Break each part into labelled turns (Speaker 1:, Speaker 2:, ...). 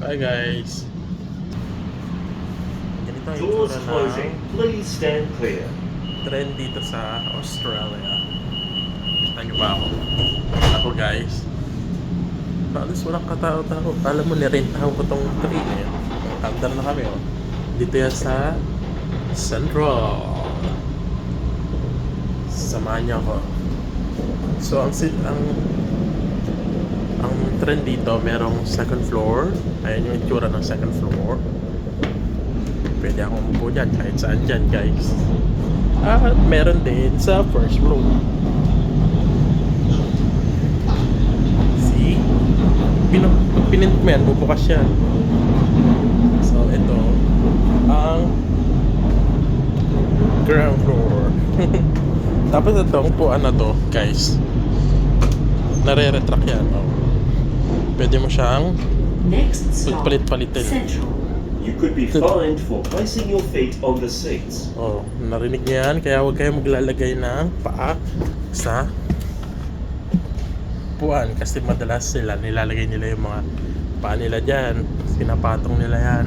Speaker 1: Bye guys. Ganito ang
Speaker 2: Doors
Speaker 1: itsura
Speaker 2: closing.
Speaker 1: ng
Speaker 2: Please stand clear.
Speaker 1: trend dito sa Australia. Kita niyo ba ako? Ako guys. Halos walang katao-tao. Alam mo, nirentahan ko tong train eh. Under na kami oh. Dito yan sa Central. Samahan niyo ako. So, ang, si- ang trend dito, merong second floor. Ayan yung itsura ng second floor. Pwede akong umupo dyan kahit saan dyan, guys. At meron din sa first floor. See? Pino, pag pinint mo yan, bubukas yan. So, ito ang ground floor. Tapos ito, upuan na to, guys. Nare-retract yan. Oh. Pwede mo siyang
Speaker 3: Next stop,
Speaker 1: palit-palitin.
Speaker 3: Central.
Speaker 2: You could be fined for placing your feet on the seats.
Speaker 1: Oh, narinig niyo yan. Kaya huwag kayo maglalagay ng paa sa puan. Kasi madalas sila nilalagay nila yung mga paa nila dyan. Pinapatong nila yan.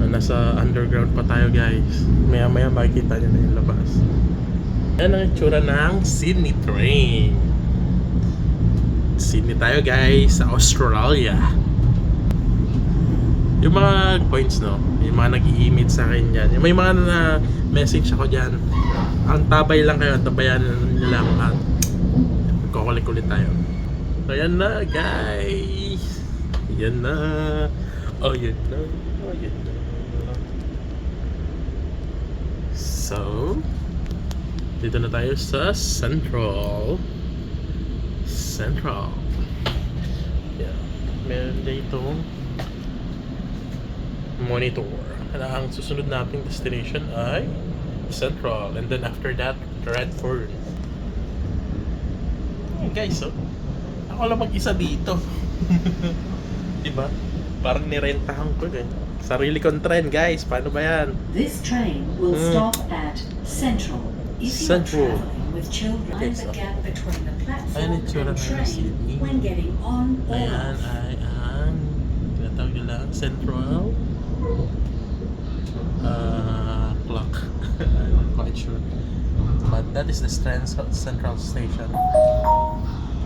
Speaker 1: Na nasa underground pa tayo guys. Maya maya makikita nyo na yung labas. Yan ang itsura ng Sydney train. Sydney tayo guys sa Australia. Yung mga points, no? Yung mga nag-i-email sa akin yan. May mga na message ako dyan. Ang tabay lang kayo, tabayan lang at magkukulik-ulit tayo. So, yan na, guys. Yan na. Oh, yan na. Oh, yan na. So, dito na tayo sa Central. Central. Yeah. Meron dito monitor. Na ang susunod nating destination ay Central. And then after that, Redford. Hey guys, oh. Ako lang mag-isa dito. diba? Parang nirentahan ko eh. Sarili kong trend, guys. Paano ba yan?
Speaker 3: This train will
Speaker 1: Mm.
Speaker 3: stop at Central. If you
Speaker 1: Central.
Speaker 3: are with children,
Speaker 1: Okay, so-
Speaker 3: the gap between the platform and
Speaker 1: ng
Speaker 3: train
Speaker 1: Sydney.
Speaker 3: when getting on or
Speaker 1: Ayan
Speaker 3: off.
Speaker 1: ay ang tinatawag nila Central uh, clock. I'm not quite sure. But that is the Strand Central Station.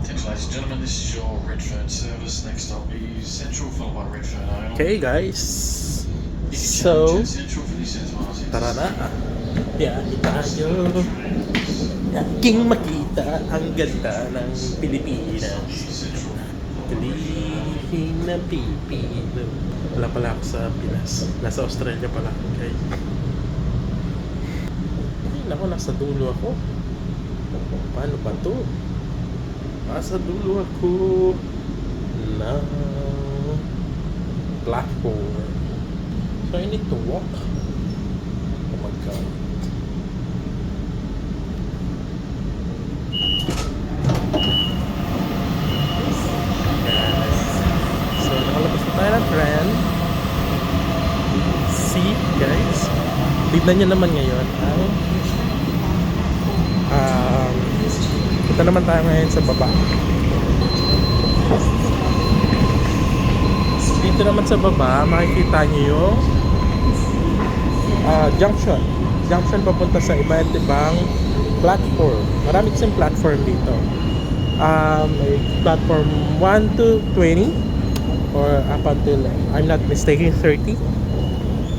Speaker 4: Attention ladies and gentlemen, this is your Redfern service. Next stop is Central, followed by Redfern Oval.
Speaker 1: Okay guys. So,
Speaker 4: change at Central for New South Wales, it's
Speaker 1: tara na. Biyahe tayo. Aking makita ang ganda ng Pilipinas. Kalihim na Pilipino. Wala pala ako sa Pinas. Nasa Australia pala. Okay. Ay, naku, nasa dulo ako. Paano ba to? Nasa dulo ako na platform. So I need to walk. Oh my god. Guys. So, nakalabas na tayo ng trend. See, guys. Tignan nyo naman ngayon ang um, punta naman tayo ngayon sa baba. Dito naman sa baba, makikita nyo yung ah, junction. Junction papunta sa iba't ibang platform. Marami kasing platform dito. Um, platform 1 to 20 or up until, I'm not mistaken, 30.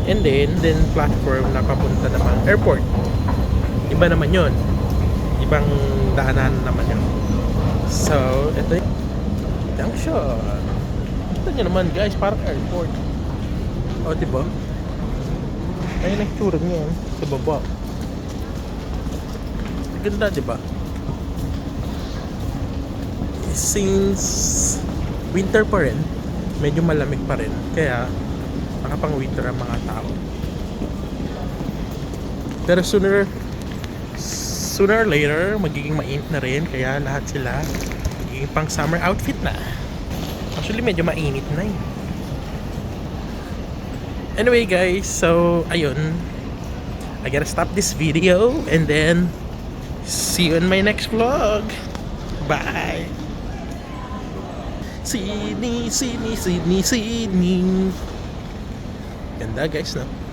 Speaker 1: And then, then platform na papunta naman airport. Iba naman yun. Ibang daanan naman yun. So, ito yung junction. Ito nyo naman guys, parang airport. O, di ba? Ayun ang tsura niya sa baba. Ganda, di ba? Since winter pa rin, medyo malamig pa rin. Kaya, nakapang winter ang mga tao. Pero sooner sooner or later, magiging mainit na rin. Kaya lahat sila magiging pang summer outfit na. Actually, medyo mainit na eh. Anyway guys, so ayun. I gotta stop this video and then see you in my next vlog. Bye! Sydney, Sydney, Sydney, Sydney. Ganda guys, no?